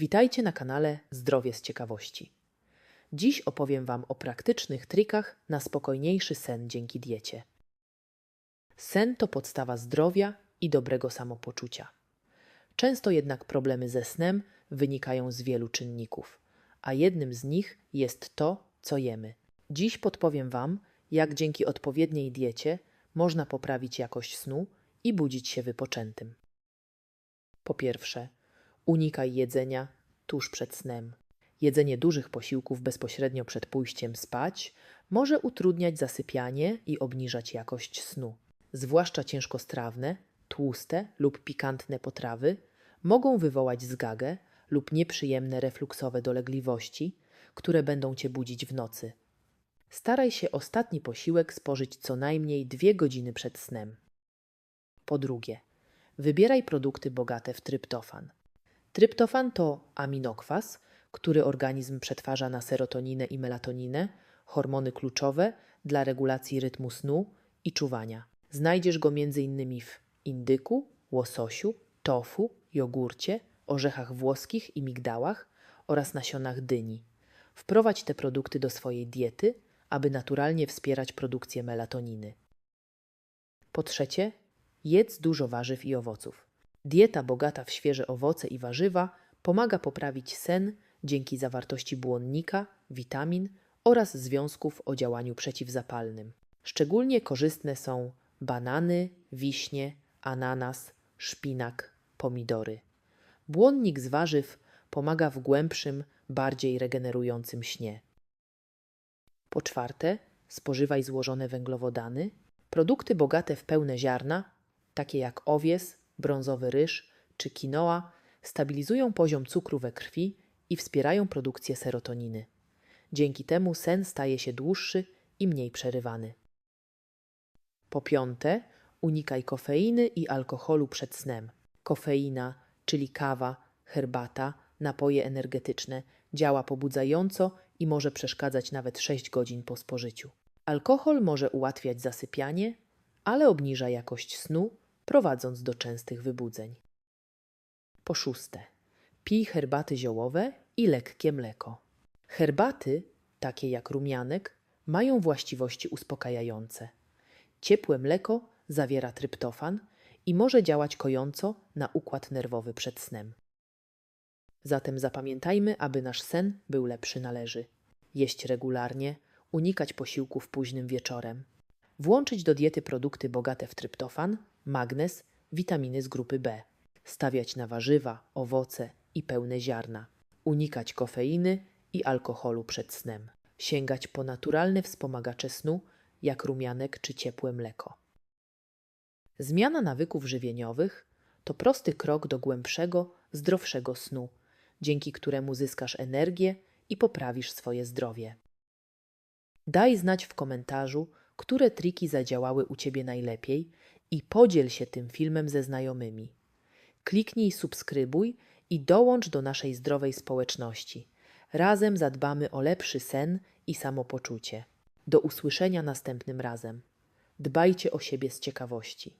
Witajcie na kanale Zdrowie z Ciekawości. Dziś opowiem Wam o praktycznych trikach na spokojniejszy sen dzięki diecie. Sen to podstawa zdrowia i dobrego samopoczucia. Często jednak problemy ze snem wynikają z wielu czynników, a jednym z nich jest to, co jemy. Dziś podpowiem Wam, jak dzięki odpowiedniej diecie można poprawić jakość snu i budzić się wypoczętym. Po pierwsze, unikaj jedzenia tuż przed snem. Jedzenie dużych posiłków bezpośrednio przed pójściem spać może utrudniać zasypianie i obniżać jakość snu. Zwłaszcza ciężkostrawne, tłuste lub pikantne potrawy mogą wywołać zgagę lub nieprzyjemne refluksowe dolegliwości, które będą cię budzić w nocy. Staraj się ostatni posiłek spożyć co najmniej dwie godziny przed snem. Po drugie, wybieraj produkty bogate w tryptofan. Tryptofan to aminokwas, który organizm przetwarza na serotoninę i melatoninę, hormony kluczowe dla regulacji rytmu snu i czuwania. Znajdziesz go m.in. w indyku, łososiu, tofu, jogurcie, orzechach włoskich i migdałach oraz nasionach dyni. Wprowadź te produkty do swojej diety, aby naturalnie wspierać produkcję melatoniny. Po trzecie, jedz dużo warzyw i owoców. Dieta bogata w świeże owoce i warzywa pomaga poprawić sen dzięki zawartości błonnika, witamin oraz związków o działaniu przeciwzapalnym. Szczególnie korzystne są banany, wiśnie, ananas, szpinak, pomidory. Błonnik z warzyw pomaga w głębszym, bardziej regenerującym śnie. Po czwarte, spożywaj złożone węglowodany, produkty bogate w pełne ziarna, takie jak owies, brązowy ryż czy quinoa, stabilizują poziom cukru we krwi i wspierają produkcję serotoniny. Dzięki temu sen staje się dłuższy i mniej przerywany. Po piąte, unikaj kofeiny i alkoholu przed snem. Kofeina, czyli kawa, herbata, napoje energetyczne, działa pobudzająco i może przeszkadzać nawet 6 godzin po spożyciu. Alkohol może ułatwiać zasypianie, ale obniża jakość snu, prowadząc do częstych wybudzeń. Po szóste, pij herbaty ziołowe i lekkie mleko. Herbaty, takie jak rumianek, mają właściwości uspokajające. Ciepłe mleko zawiera tryptofan i może działać kojąco na układ nerwowy przed snem. Zatem zapamiętajmy, aby nasz sen był lepszy należy. Jeść regularnie, unikać posiłków późnym wieczorem. Włączyć do diety produkty bogate w tryptofan, magnez, witaminy z grupy B. Stawiać na warzywa, owoce i pełne ziarna. Unikać kofeiny i alkoholu przed snem. Sięgać po naturalne wspomagacze snu, jak rumianek czy ciepłe mleko. Zmiana nawyków żywieniowych to prosty krok do głębszego, zdrowszego snu, dzięki któremu zyskasz energię i poprawisz swoje zdrowie. Daj znać w komentarzu, które triki zadziałały u Ciebie najlepiej i podziel się tym filmem ze znajomymi. Kliknij subskrybuj i dołącz do naszej zdrowej społeczności. Razem zadbamy o lepszy sen i samopoczucie. Do usłyszenia następnym razem. Dbajcie o siebie z ciekawości.